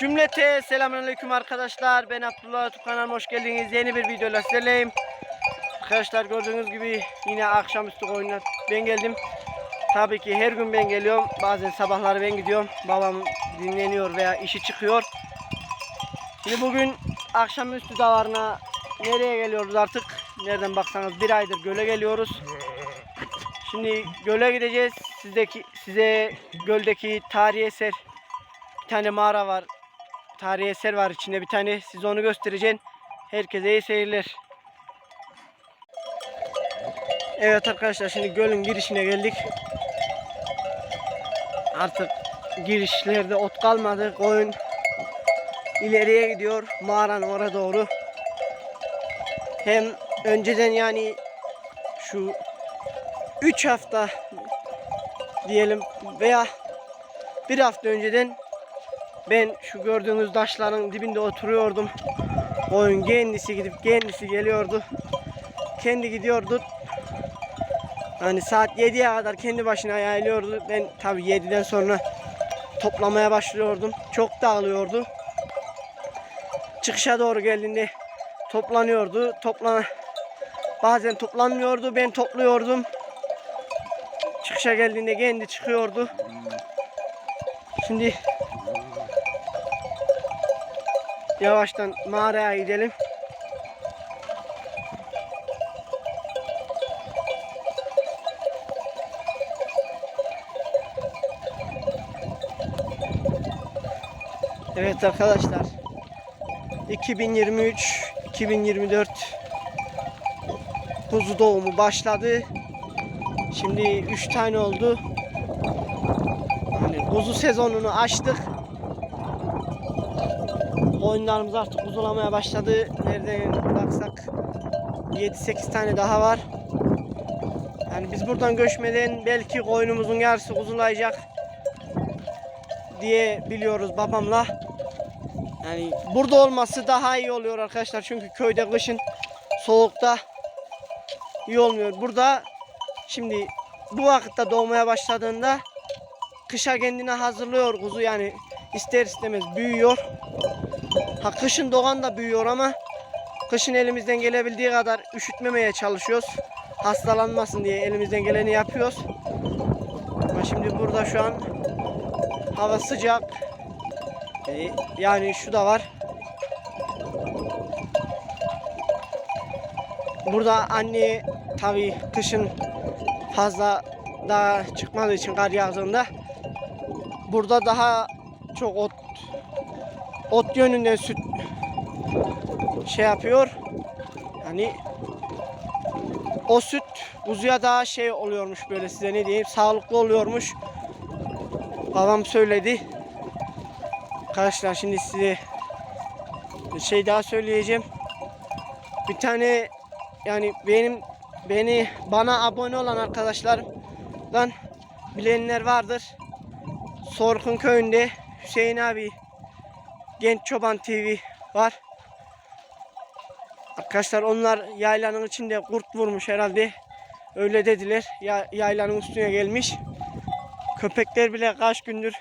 Cümlete selamünaleyküm arkadaşlar. Ben Abdullah YouTube kanalıma hoş geldiniz. Yeni bir videoyla sizlerleyim. Arkadaşlar gördüğünüz gibi yine akşamüstü oyuna ben geldim. Tabii ki her gün ben geliyorum. Bazen sabahları ben gidiyorum. Babam dinleniyor veya işi çıkıyor. Şimdi bugün akşamüstü davarına nereye geliyoruz artık? Nereden baksanız bir aydır göle geliyoruz. Şimdi göle gideceğiz. Sizdeki size göldeki tarihi eser bir tane mağara var. Tarihi eser var içinde bir tane. Size onu göstereceğim. Herkese iyi seyirler. Evet arkadaşlar şimdi gölün girişine geldik. Artık girişlerde ot kalmadı. Koyun ileriye gidiyor. Mağaranın oraya doğru. Hem önceden yani şu 3 hafta diyelim veya bir hafta önceden ben şu gördüğünüz taşların dibinde oturuyordum. Koyun kendisi gidip kendisi geliyordu. Kendi gidiyordu. Hani saat 7'ye kadar kendi başına yayılıyordu. Ben tabi 7'den sonra toplamaya başlıyordum. Çok dağılıyordu. Çıkışa doğru geldiğinde toplanıyordu. Toplan bazen toplanmıyordu. Ben topluyordum. Çıkışa geldiğinde kendi çıkıyordu. Şimdi yavaştan mağaraya gidelim. Evet arkadaşlar. 2023 2024 kuzu doğumu başladı. Şimdi 3 tane oldu. Yani kuzu sezonunu açtık. Oyunlarımız artık kuzulamaya başladı. Nereden baksak 7-8 tane daha var. Yani biz buradan göçmeden belki koyunumuzun yarısı kuzulayacak diye biliyoruz babamla. Yani burada olması daha iyi oluyor arkadaşlar. Çünkü köyde kışın soğukta iyi olmuyor. Burada şimdi bu vakitte doğmaya başladığında kışa kendine hazırlıyor kuzu yani ister istemez büyüyor. Ha kışın doğan da büyüyor ama kışın elimizden gelebildiği kadar üşütmemeye çalışıyoruz. Hastalanmasın diye elimizden geleni yapıyoruz. Ama şimdi burada şu an hava sıcak. Ee, Yani şu da var. Burada anne tabi kışın fazla daha çıkmadığı için kar yağdığında burada daha çok ot ot yönünden süt şey yapıyor. Yani o süt kuzuya daha şey oluyormuş böyle size ne diyeyim sağlıklı oluyormuş. Babam söyledi. Arkadaşlar şimdi size bir şey daha söyleyeceğim. Bir tane yani benim beni bana abone olan arkadaşlardan bilenler vardır. Sorkun köyünde Hüseyin abi Genç Çoban TV var. Arkadaşlar onlar yaylanın içinde kurt vurmuş herhalde. Öyle dediler. Ya, yaylanın üstüne gelmiş. Köpekler bile kaç gündür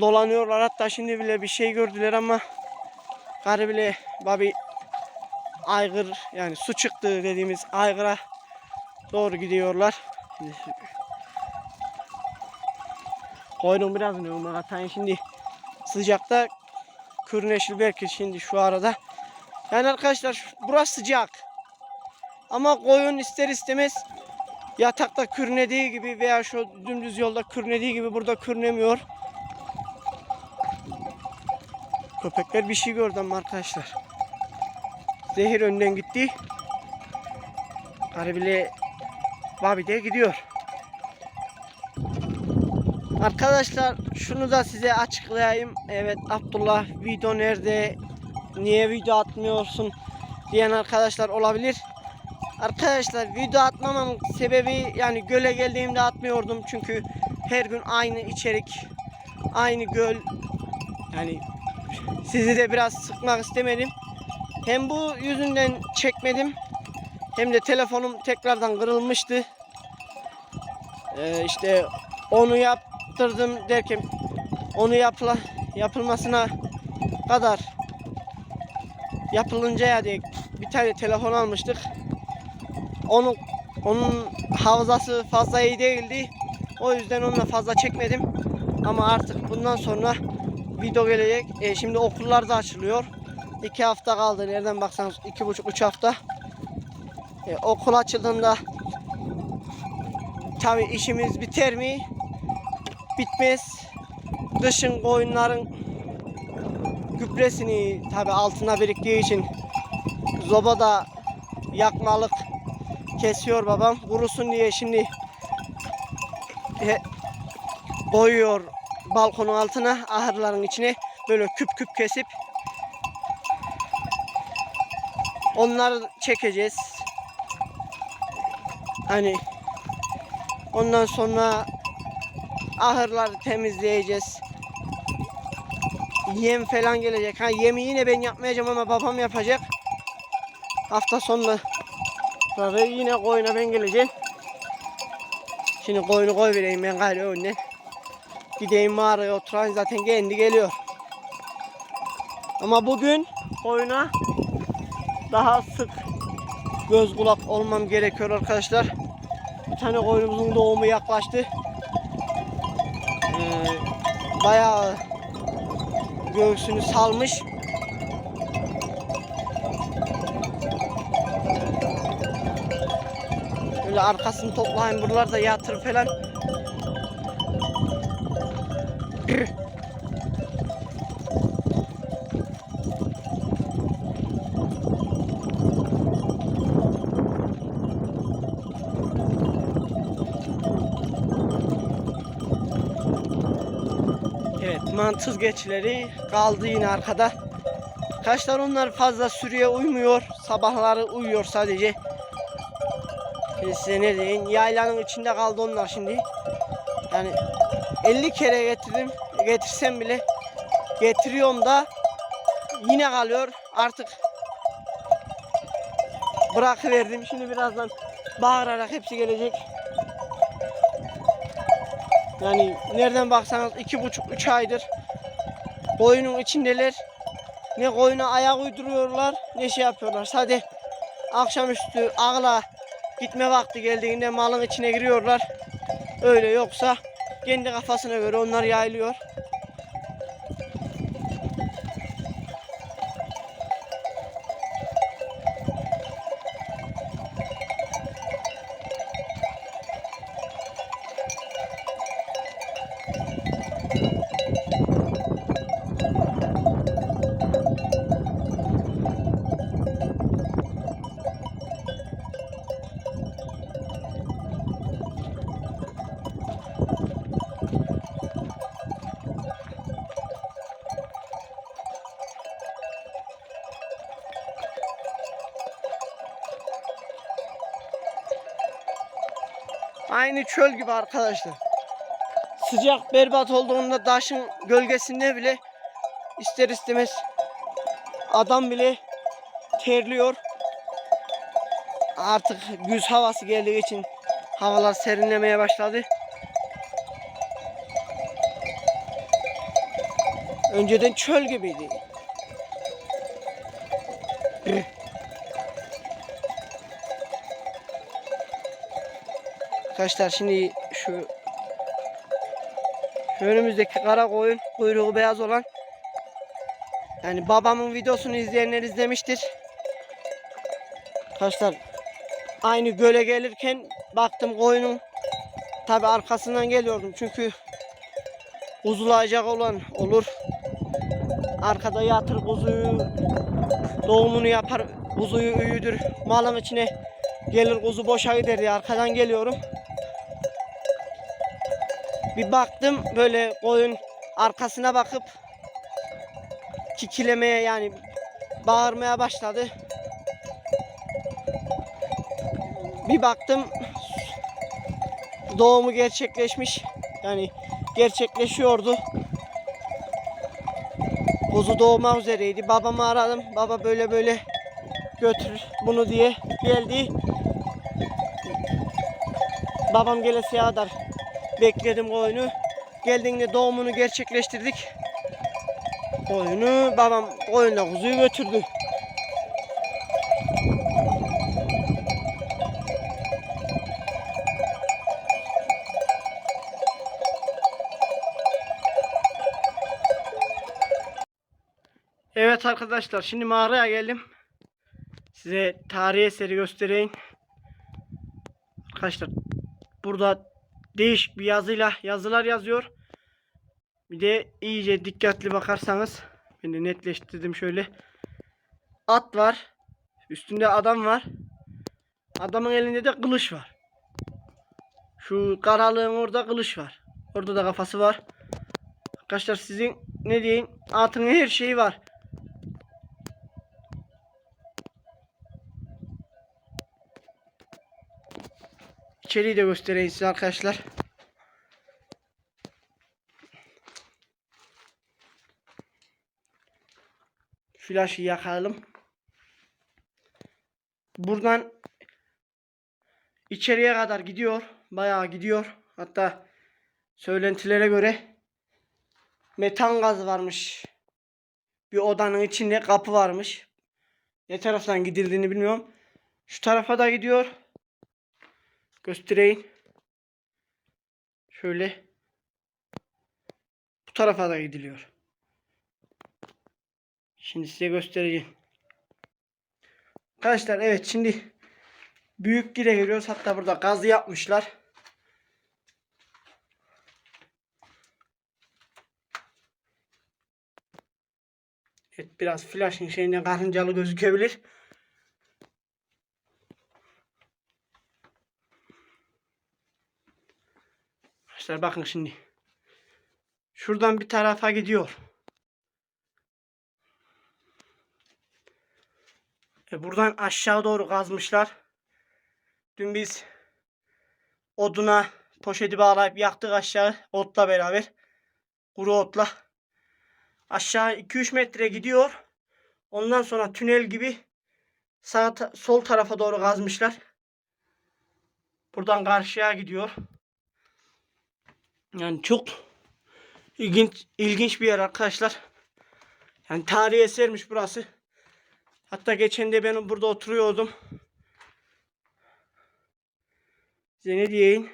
dolanıyorlar. Hatta şimdi bile bir şey gördüler ama karı bile babi aygır yani su çıktı dediğimiz aygıra doğru gidiyorlar. Koydum biraz ne atayım şimdi sıcakta kürneşil belki şimdi şu arada. Yani arkadaşlar burası sıcak. Ama koyun ister istemez yatakta kürnediği gibi veya şu dümdüz yolda kürnediği gibi burada kürnemiyor. Köpekler bir şey gördü ama arkadaşlar. Zehir önden gitti. Karı bile Babi de gidiyor. Arkadaşlar şunu da size açıklayayım. Evet Abdullah video nerede? Niye video atmıyorsun? diyen arkadaşlar olabilir. Arkadaşlar video atmamamın sebebi yani göle geldiğimde atmıyordum çünkü her gün aynı içerik, aynı göl. Yani sizi de biraz sıkmak istemedim. Hem bu yüzünden çekmedim hem de telefonum tekrardan kırılmıştı. Ee, işte onu yaptırdım derken onu yapla yapılmasına kadar yapılıncaya dek bir tane telefon almıştık. Onun onun havzası fazla iyi değildi. O yüzden onunla fazla çekmedim. Ama artık bundan sonra video gelecek. E, şimdi okullar da açılıyor. İki hafta kaldı. Nereden baksanız iki buçuk üç hafta. E, okul açıldığında tabi işimiz biter mi? Bitmez. Kışın koyunların gübresini tabi altına biriktiği için zoba da yakmalık kesiyor babam. Kurusun diye şimdi he, koyuyor balkonun altına ahırların içine böyle küp küp kesip onları çekeceğiz. Hani ondan sonra ahırları temizleyeceğiz. Yem falan gelecek. Ha yemi yine ben yapmayacağım ama babam yapacak. Hafta sonu yine koyuna ben geleceğim. Şimdi koyunu koy vereyim ben gayrı önden. Gideyim mağaraya oturayım zaten kendi geliyor. Ama bugün koyuna daha sık göz kulak olmam gerekiyor arkadaşlar. Bir tane koyunumuzun doğumu yaklaştı. Bayağı göğsünü salmış. Böyle arkasını toplayın buralarda yatır falan. Mantız geçileri kaldı yine arkada. Kaşlar onlar fazla sürüye uymuyor. Sabahları uyuyor sadece. Ben size ne diyeyim. Yaylanın içinde kaldı onlar şimdi. Yani 50 kere getirdim. Getirsem bile getiriyorum da yine kalıyor. Artık bırakıverdim. Şimdi birazdan bağırarak hepsi gelecek. Yani nereden baksanız iki buçuk üç aydır koyunun içindeler. Ne koyuna ayak uyduruyorlar ne şey yapıyorlar. Sadece akşamüstü ağla gitme vakti geldiğinde malın içine giriyorlar. Öyle yoksa kendi kafasına göre onlar yayılıyor. Aynı çöl gibi arkadaşlar. Sıcak berbat olduğunda taşın gölgesinde bile ister istemez adam bile terliyor. Artık güz havası geldiği için havalar serinlemeye başladı. Önceden çöl gibiydi. Arkadaşlar şimdi şu şu önümüzdeki kara koyun kuyruğu beyaz olan yani babamın videosunu izleyenler izlemiştir. Arkadaşlar aynı göle gelirken baktım koyunun tabi arkasından geliyordum çünkü kuzulayacak olan olur. Arkada yatır kuzuyu doğumunu yapar kuzuyu üyüdür malın içine gelir kuzu boşa gider diye arkadan geliyorum. Bir baktım böyle koyun arkasına bakıp kikilemeye yani bağırmaya başladı. Bir baktım doğumu gerçekleşmiş. Yani gerçekleşiyordu. Kuzu doğmak üzereydi. Babamı aradım. Baba böyle böyle götür bunu diye geldi. Babam gelesiye kadar bekledim koyunu. Geldiğinde doğumunu gerçekleştirdik. Koyunu babam koyunla kuzuyu götürdü. Evet arkadaşlar şimdi mağaraya geldim. Size tarihi eseri göstereyim. Arkadaşlar burada değişik bir yazıyla yazılar yazıyor. Bir de iyice dikkatli bakarsanız ben de netleştirdim şöyle. At var. Üstünde adam var. Adamın elinde de kılıç var. Şu karalığın orada kılıç var. Orada da kafası var. Arkadaşlar sizin ne diyeyim atın her şeyi var. İçeriği de göstereyim size arkadaşlar. Flaşı yakalım. Buradan içeriye kadar gidiyor. Bayağı gidiyor. Hatta söylentilere göre metan gazı varmış. Bir odanın içinde kapı varmış. Ne taraftan gidildiğini bilmiyorum. Şu tarafa da gidiyor. Göstereyim. Şöyle. Bu tarafa da gidiliyor. Şimdi size göstereceğim. Arkadaşlar evet şimdi büyük gire giriyoruz. Hatta burada gazı yapmışlar. Evet biraz flash'ın şeyinden karıncalı gözükebilir. Arkadaşlar bakın şimdi. Şuradan bir tarafa gidiyor. E buradan aşağı doğru kazmışlar. Dün biz oduna poşeti bağlayıp yaktık aşağı otla beraber. Kuru otla. Aşağı 2-3 metre gidiyor. Ondan sonra tünel gibi sağ sol tarafa doğru kazmışlar. Buradan karşıya gidiyor. Yani çok ilginç ilginç bir yer arkadaşlar. Yani tarihi esermiş burası. Hatta geçen de ben burada oturuyordum. Size ne diyeyim?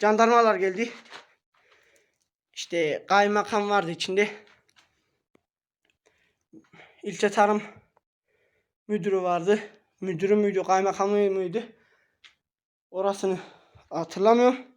Jandarmalar geldi. İşte kaymakam vardı içinde. İlçe tarım müdürü vardı. Müdürü müydü, kaymakamı mıydı? Orasını hatırlamıyorum.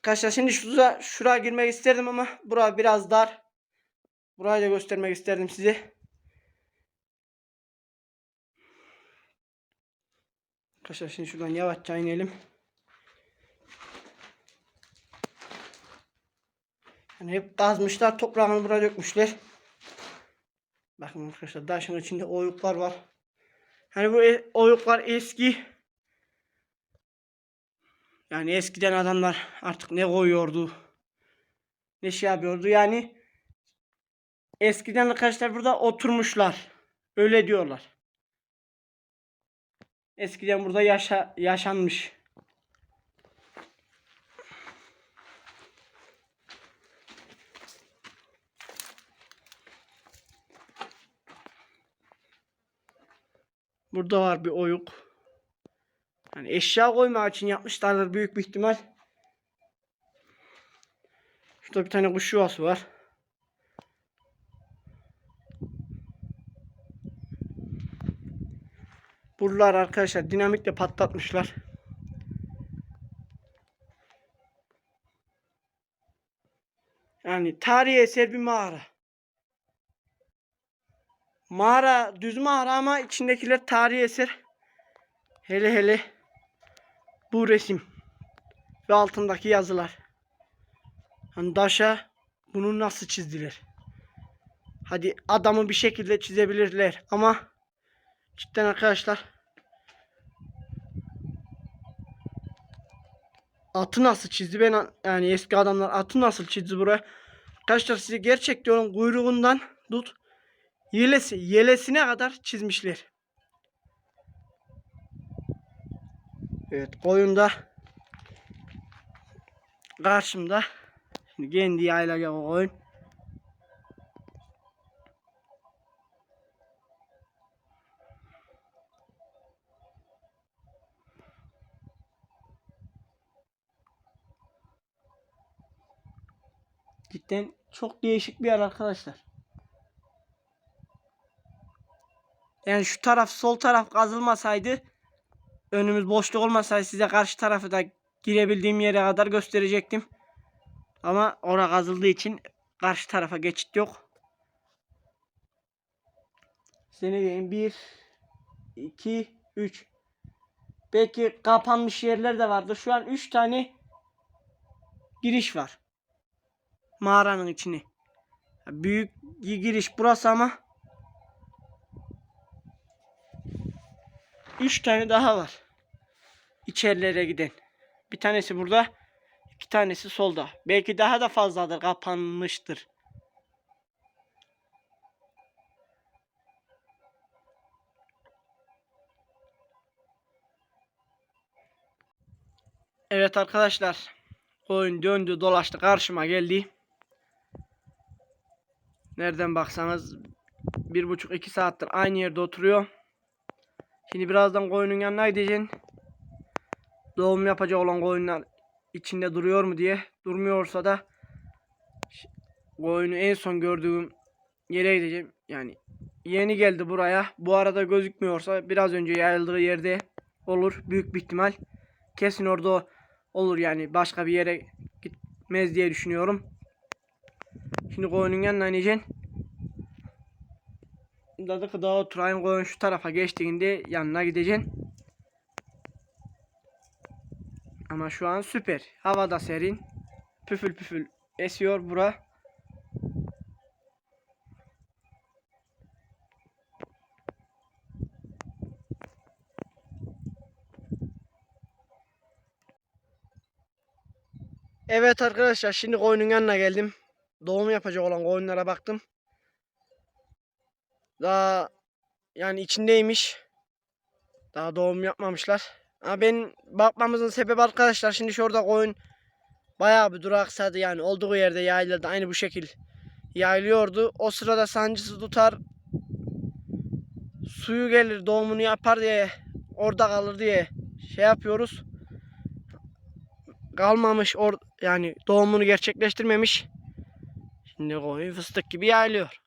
Arkadaşlar şimdi şuraya, şuraya girmek isterdim ama bura biraz dar. Burayı da göstermek isterdim size. Arkadaşlar şimdi şuradan yavaşça inelim. Yani hep kazmışlar toprağını buraya dökmüşler. Bakın arkadaşlar taşın içinde oyuklar var. Hani bu e- oyuklar eski. Yani eskiden adamlar artık ne koyuyordu. Ne şey yapıyordu yani. Eskiden arkadaşlar burada oturmuşlar. Öyle diyorlar. Eskiden burada yaşa yaşanmış. Burada var bir oyuk. Hani eşya koymak için yapmışlardır büyük bir ihtimal. Şurada bir tane kuş yuvası var. Buralar arkadaşlar dinamitle patlatmışlar. Yani tarihi eser bir mağara. Mağara düz mağara ama içindekiler tarihi eser. Hele hele bu resim ve altındaki yazılar. Hani daşa bunu nasıl çizdiler? Hadi adamı bir şekilde çizebilirler ama cidden arkadaşlar atı nasıl çizdi ben an- yani eski adamlar atı nasıl çizdi buraya arkadaşlar size gerçek diyorum kuyruğundan tut yelesi yelesine kadar çizmişler Evet koyunda karşımda şimdi kendi yaylaca koyun. Cidden çok değişik bir yer arkadaşlar. Yani şu taraf sol taraf kazılmasaydı önümüz boşluk olmasaydı size karşı tarafı da girebildiğim yere kadar gösterecektim. Ama ora kazıldığı için karşı tarafa geçit yok. Seni diyeyim 1 2 3 Belki kapanmış yerler de vardır. Şu an 3 tane giriş var. Mağaranın içine. Büyük giriş burası ama 3 tane daha var. İçerilere giden. Bir tanesi burada, iki tanesi solda. Belki daha da fazladır, kapanmıştır. Evet arkadaşlar. Oyun döndü dolaştı karşıma geldi. Nereden baksanız bir buçuk iki saattir aynı yerde oturuyor. Şimdi birazdan koyunun yanına gideceğim. Doğum yapacak olan koyunlar içinde duruyor mu diye. Durmuyorsa da koyunu en son gördüğüm yere gideceğim. Yani yeni geldi buraya. Bu arada gözükmüyorsa biraz önce yayıldığı yerde olur. Büyük bir ihtimal. Kesin orada olur yani. Başka bir yere gitmez diye düşünüyorum. Şimdi koyunun yanına ineceğim. Dedi ki daha oturayım koyun şu tarafa geçtiğinde yanına gideceksin. Ama şu an süper. Hava da serin. Püfül püfül esiyor bura. Evet arkadaşlar şimdi koyunun yanına geldim. Doğum yapacak olan koyunlara baktım. Daha yani içindeymiş. Daha doğum yapmamışlar. Ama ben bakmamızın sebebi arkadaşlar şimdi şurada koyun bayağı bir duraksadı yani olduğu yerde yayılırdı aynı bu şekil yayılıyordu. O sırada sancısı tutar suyu gelir doğumunu yapar diye orada kalır diye şey yapıyoruz. Kalmamış or yani doğumunu gerçekleştirmemiş. Şimdi koyun fıstık gibi yayılıyor.